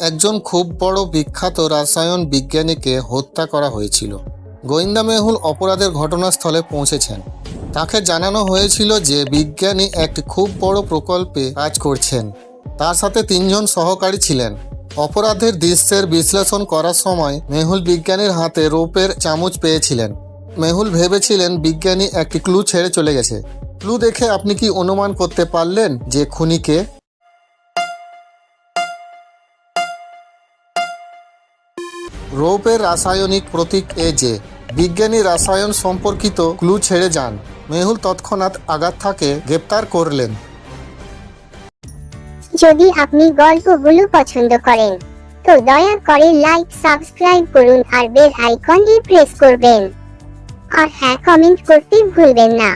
একজন খুব বড় বিখ্যাত রাসায়ন বিজ্ঞানীকে হত্যা করা হয়েছিল। গোয়েন্দা মেহুল অপরাধের ঘটনাস্থলে পৌঁছেছেন। তাকে জানানো হয়েছিল যে বিজ্ঞানী একটি খুব বড় প্রকল্পে কাজ করছেন। তার সাথে তিনজন সহকারী ছিলেন। অপরাধের দৃশ্যের বিশ্লেষণ করার সময় মেহুল বিজ্ঞানীর হাতে রোপের চামচ পেয়েছিলেন। মেহুল ভেবেছিলেন বিজ্ঞানী একটি ক্লু ছেড়ে চলে গেছে। ক্লু দেখে আপনি কি অনুমান করতে পারলেন যে খুনিকে? রৌপের রাসায়নিক প্রতীক এ যে বিজ্ঞানী রাসায়ন সম্পর্কিত ক্লু ছেড়ে যান, মেহুল তৎক্ষণাৎ আগাথাকে গ্রেপ্তার করলেন। যদি আপনি গল্পগুলো পছন্দ করেন, তো দয়া করে লাইক, সাবস্ক্রাইব করুন আর বেল আইকনটি প্রেস করবেন। আর হ্যাঁ কমেন্ট করতে ভুলবেন না।